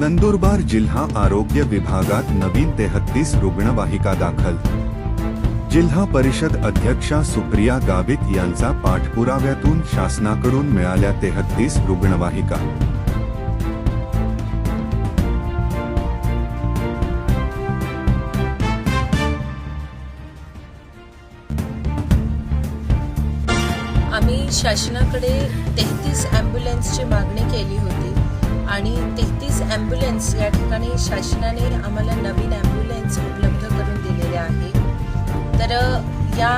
नंदुरबार जिल्हा आरोग्य विभागात नवीन तेहत्तीस रुग्णवाहिका दाखल. जिल्हा परिषद अध्यक्षा सुप्रिया गावित यांचा पाठपुराव्यातून शासनाकडून मिळाल्या तेहत्तीस रुग्णवाहिका. आम्ही शासनाकडे तेहतीस ॲम्ब्युलन्सची मागणी केली होती. आणि तेहतीस ॲम्ब्युलन्स या ठिकाणी शासनाने आम्हाला नवीन ॲम्ब्युलन्स उपलब्ध करून दिलेले आहे. तर या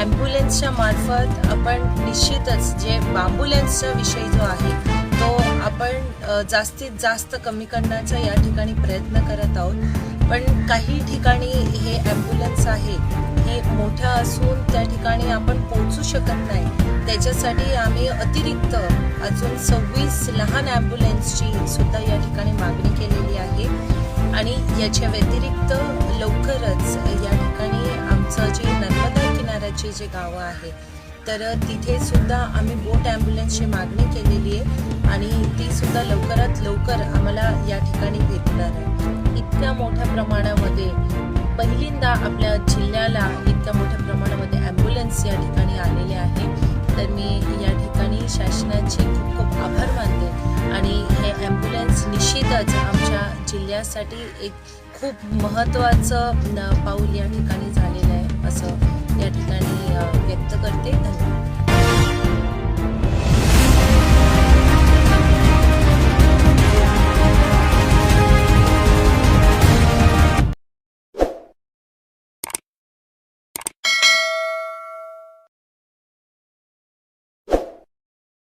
ॲम्ब्युलन्सच्या मार्फत आपण निश्चितच जे बांबुलन्सचा विषय जो आहे तो आपण जास्तीत जास्त कमी करण्याचा या ठिकाणी प्रयत्न करत आहोत. पण काही ठिकाणी हे ॲम्ब्युलन्स आहे हे मोठं असून त्या ठिकाणी आपण पोहोचू शकत नाही. त्याच्यासाठी आम्ही अतिरिक्त अजून सव्वीस लहान ॲम्ब्युलन्सची सुद्धा या ठिकाणी मागणी केलेली आहे. आणि याच्या व्यतिरिक्त लवकरच या ठिकाणी आमचं जे नर्मदा किनाऱ्याचे जे गावं आहे तर तिथे सुद्धा आम्ही बोट ॲम्ब्युलन्सची मागणी केलेली आहे आणि ती सुद्धा लवकरात लवकर आम्हाला या ठिकाणी भेटणार आहे. इतक्या मोठ्या प्रमाणामध्ये पहिल्यांदा आपल्या जिल्ह्याला इतक्या मोठ्या प्रमाणामध्ये ॲम्ब्युलन्स या ठिकाणी तर मी या ठिकाणी शासनाचे खूप खूप आभार मानते. आणि हे ॲम्ब्युलन्स निश्चितच आमच्या जिल्ह्यासाठी एक खूप महत्त्वाचं न- पाऊल या ठिकाणी झालेलं